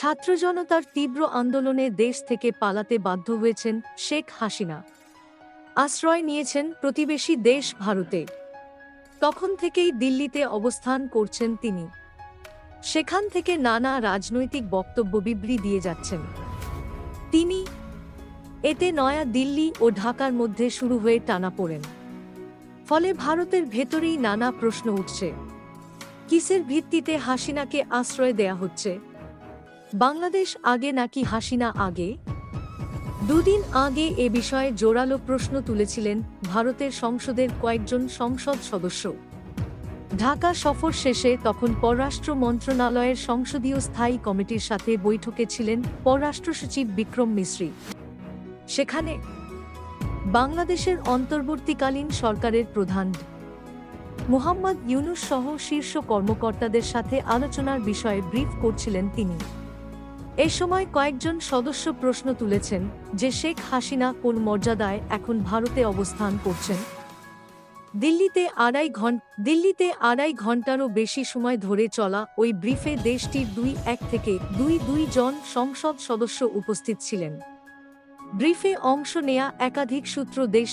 ছাত্র জনতার তীব্র আন্দোলনে দেশ থেকে পালাতে বাধ্য হয়েছেন শেখ হাসিনা। আশ্রয় নিয়েছেন প্রতিবেশী দেশ ভারতে। তখন থেকেই দিল্লিতে অবস্থান করছেন তিনি। সেখান থেকে নানা রাজনৈতিক বক্তব্য বিবৃতি দিয়ে যাচ্ছেন। তিনি এতে নয়া দিল্লি ও ঢাকার মধ্যে শুরু হয়ে টানা পড়েন। ফলে ভারতের ভেতরেই নানা প্রশ্ন উঠছে। কিসের ভিত্তিতে হাসিনাকে আশ্রয় দেয়া হচ্ছে? বাংলাদেশ আগে নাকি হাসিনা আগে? দুদিন আগে এ বিষয়ে জোরালো প্রশ্ন তুলেছিলেন ভারতের সংসদের কয়েকজন সংসদ সদস্য। ঢাকা সফর শেষে তখন পররাষ্ট্র মন্ত্রণালয়ের সংসদীয় স্থায়ী কমিটির সাথে বৈঠকে ছিলেন পররাষ্ট্র সচিব বিক্রম মিশ্রি সেখানে বাংলাদেশের অন্তর্বর্তীকালীন সরকারের প্রধান মোহাম্মদ ইউনুস সহ শীর্ষ কর্মকর্তাদের সাথে আলোচনার বিষয়ে ব্রিফ করছিলেন তিনি। এ সময় কয়েকজন সদস্য প্রশ্ন তুলেছেন যে শেখ হাসিনা কোন মর্যাদায় এখন ভারতে অবস্থান করছেন। দিল্লিতে আড়াই দিল্লিতে আড়াই ঘন্টারও বেশি সময় ধরে চলা ওই ব্রিফে দেশটির দুই এক থেকে দুই দুই জন সংসদ সদস্য উপস্থিত ছিলেন। ব্রিফে অংশ নেয়া একাধিক সূত্র দেশ